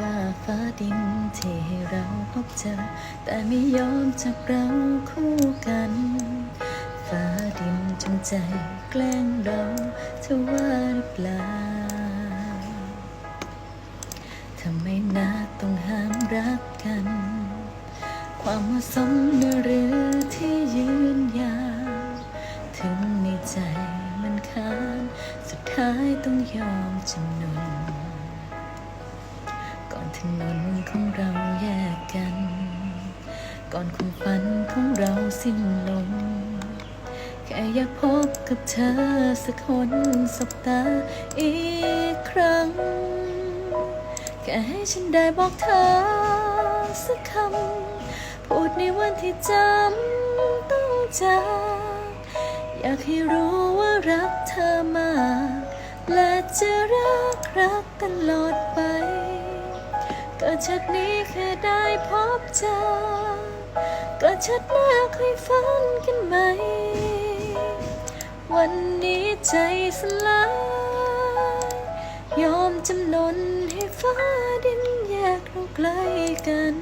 ว่าฟ้าดินที่ให้เราพบเจอ แต่ไม่ยอมจับเราคู่กัน ฟ้าดินจงใจแกล้งเราเธอว่าหรือเปล่าทำไมนาต้องห้ามรักกัน ความเหมาะสมนหรือที่ยืนยาวถึงในใจมันค้านสุดท้ายต้องยอมจำนนก่อน นนของเราแยกกัน ก่อนความฝันของเราสิ้นลง แค่อยากพบกับเธอสักคนสบตาอีกครั้ง แค่ให้ฉันได้บอกเธอสักคำ พูดในวันที่จำต้องจากอยากให้รู้ว่ารักเธอมากและจะรักรักตลอดไป ก็ชัดนี้แค่ได้พบเจอก็ชัดหน้าเคยฝันกันไหม วันนี้ใจสลาย ยอมจำนนให้ฟ้าดินแยกเราไกลกัน